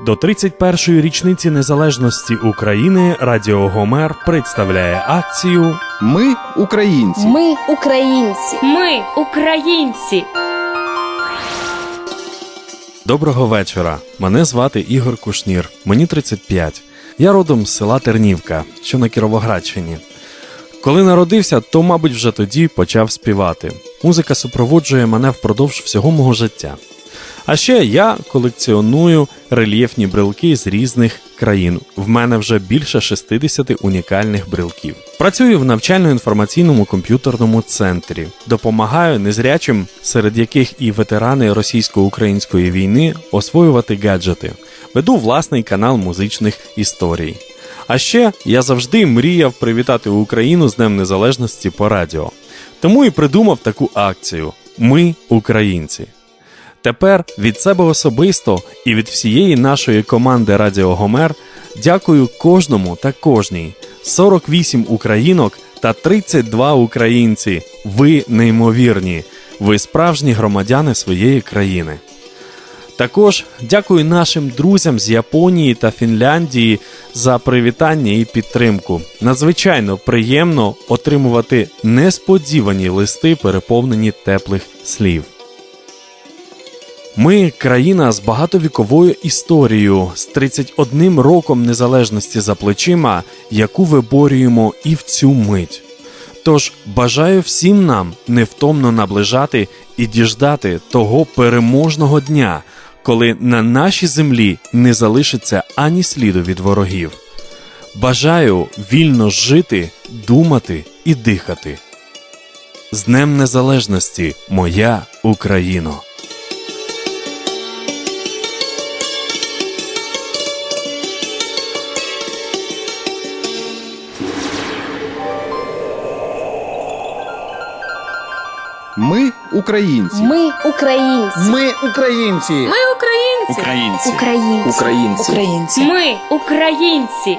До 31-ї річниці незалежності України Радіо Гомер представляє акцію Ми українці. Ми українці. Ми українці. Доброго вечора. Мене звати Ігор Кушнір. Мені 35. Я родом з села Тернівка, що на Кіровоградщині. Коли народився, то, мабуть, вже тоді почав співати. Музика супроводжує мене впродовж всього мого життя. А ще я колекціоную рельєфні брелки з різних країн. В мене вже більше 60 унікальних брелків. Працюю в навчально-інформаційному комп'ютерному центрі, допомагаю незрячим, серед яких і ветерани російсько-української війни, освоювати гаджети. Веду власний канал музичних історій. А ще я завжди мріяв привітати Україну з Днем Незалежності по радіо. Тому і придумав таку акцію Ми українці. Тепер від себе особисто і від всієї нашої команди Радіо Гомер дякую кожному та кожній. 48 українок та 32 українці. Ви неймовірні. Ви справжні громадяни своєї країни. Також дякую нашим друзям з Японії та Фінляндії за привітання і підтримку. Надзвичайно приємно отримувати несподівані листи, переповнені теплих слів. Ми країна з багатовіковою історією, з 31 роком незалежності за плечима, яку виборюємо і в цю мить. Тож бажаю всім нам невтомно наближати і діждати того переможного дня, коли на нашій землі не залишиться ані сліду від ворогів. Бажаю вільно жити, думати і дихати. З Днем Незалежності, моя Україно! Ми українці. Ми українці. Ми українці. Ми українці. Українці. Українці. Українці. Українці. Ми українці.